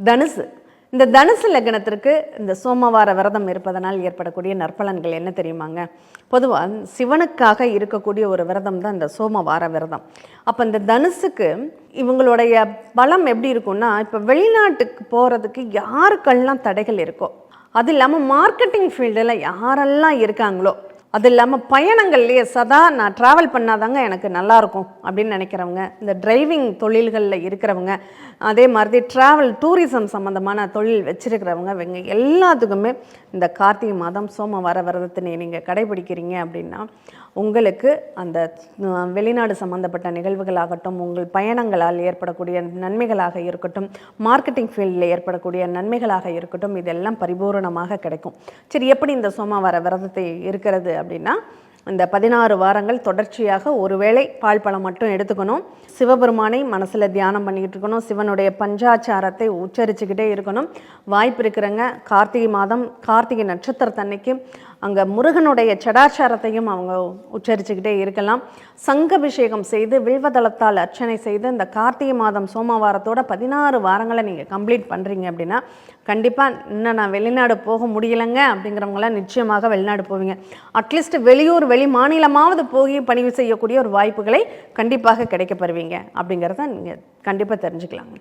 தனுசு. இந்த தனுசு லக்னத்திற்கு இந்த சோமவார விரதம் இருப்பதனால் ஏற்படக்கூடிய நற்பலன்கள் என்ன தெரியுமாங்க? பொதுவாக சிவனுக்காக இருக்கக்கூடிய ஒரு விரதம் தான் இந்த சோமவார விரதம். அப்போ இந்த தனுசுக்கு இவங்களுடைய பலம் எப்படி இருக்கும்னா இப்போ வெளிநாட்டுக்கு போகிறதுக்கு யாருக்கெல்லாம் தடைகள் இருக்கோ அது இல்லாமல் மார்க்கெட்டிங் ஃபீல்டில் யாரெல்லாம் இருக்காங்களோ அது இல்லாமல் பயணங்கள்லேயே சதா நான் ட்ராவல் பண்ணாதாங்க எனக்கு நல்லாயிருக்கும் அப்படின்னு நினைக்கிறவங்க இந்த டிரைவிங் தொழில்களில் இருக்கிறவங்க அதே மாதிரி ட்ராவல் டூரிசம் சம்மந்தமான தொழில் வச்சுருக்கிறவங்க இவங்க எல்லாத்துக்குமே இந்த கார்த்திகை மாதம் சோம வர விரதத்தினை நீங்கள் கடைபிடிக்கிறீங்க அப்படின்னா உங்களுக்கு அந்த வெளிநாடு சம்மந்தப்பட்ட நிகழ்வுகளாகட்டும் உங்கள் பயணங்களால் ஏற்படக்கூடிய நன்மைகளாக இருக்கட்டும் மார்க்கெட்டிங் ஃபீல்டில் ஏற்படக்கூடிய நன்மைகளாக இருக்கட்டும் இதெல்லாம் பரிபூரணமாக கிடைக்கும். சரி எப்படி இந்த சோமவார விரதத்தை இருக்கிறது அப்படின்னா இந்த பதினாறு வாரங்கள் தொடர்ச்சியாக ஒருவேளை பால் பழம் மட்டும் எடுத்துக்கணும். சிவபெருமானை மனசில் தியானம் பண்ணிக்கிட்டு இருக்கணும். சிவனுடைய பஞ்சாச்சாரத்தை உச்சரிச்சுக்கிட்டே இருக்கணும். வாய்ப்பு இருக்கிறங்க. கார்த்திகை மாதம் கார்த்திகை நட்சத்திரத்தன்னைக்கு அங்கே முருகனுடைய சடாச்சாரத்தையும் அவங்க உச்சரிச்சுக்கிட்டே இருக்கலாம். சங்கபிஷேகம் செய்து வில்வதளத்தால் அர்ச்சனை செய்து இந்த கார்த்திகை மாதம் சோமவாரத்தோட பதினாறு வாரங்களை நீங்கள் கம்ப்ளீட் பண்ணுறீங்க அப்படின்னா கண்டிப்பாக இன்னும் நான் வெளிநாடு போக முடியலைங்க அப்படிங்கிறவங்களாம் நிச்சயமாக வெளிநாடு போவீங்க. அட்லீஸ்ட் வெளியூர் வெளி மாநிலமாவது போய் பணிவு செய்யக்கூடிய ஒரு வாய்ப்புகளை கண்டிப்பாக கிடைக்கப்பெறுவீங்க அப்படிங்கிறத நீங்கள் கண்டிப்பாக தெரிஞ்சுக்கலாங்க.